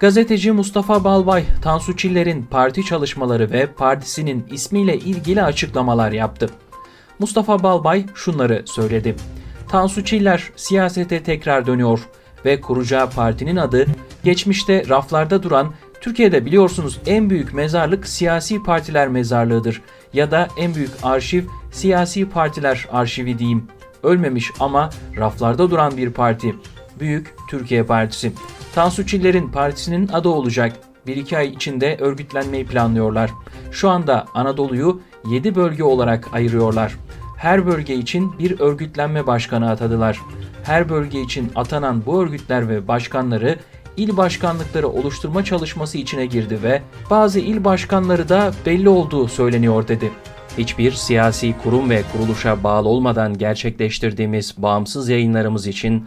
Gazeteci Mustafa Balbay, Tansu Çiller'in parti çalışmaları ve partisinin ismiyle ilgili açıklamalar yaptı. Mustafa Balbay şunları söyledi. Tansu Çiller siyasete tekrar dönüyor ve kuracağı partinin adı geçmişte raflarda duran Türkiye'de biliyorsunuz en büyük mezarlık siyasi partiler mezarlığıdır ya da en büyük arşiv siyasi partiler arşivi diyeyim. Ölmemiş ama raflarda duran bir parti. Büyük Türkiye Partisi. Tansu Çiller'in partisinin adı olacak. 1-2 ay içinde örgütlenmeyi planlıyorlar. Şu anda Anadolu'yu 7 bölge olarak ayırıyorlar. Her bölge için bir örgütlenme başkanı atadılar. Her bölge için atanan bu örgütler ve başkanları il başkanlıkları oluşturma çalışması içine girdi ve bazı il başkanları da belli olduğu söyleniyor dedi. Hiçbir siyasi kurum ve kuruluşa bağlı olmadan gerçekleştirdiğimiz bağımsız yayınlarımız için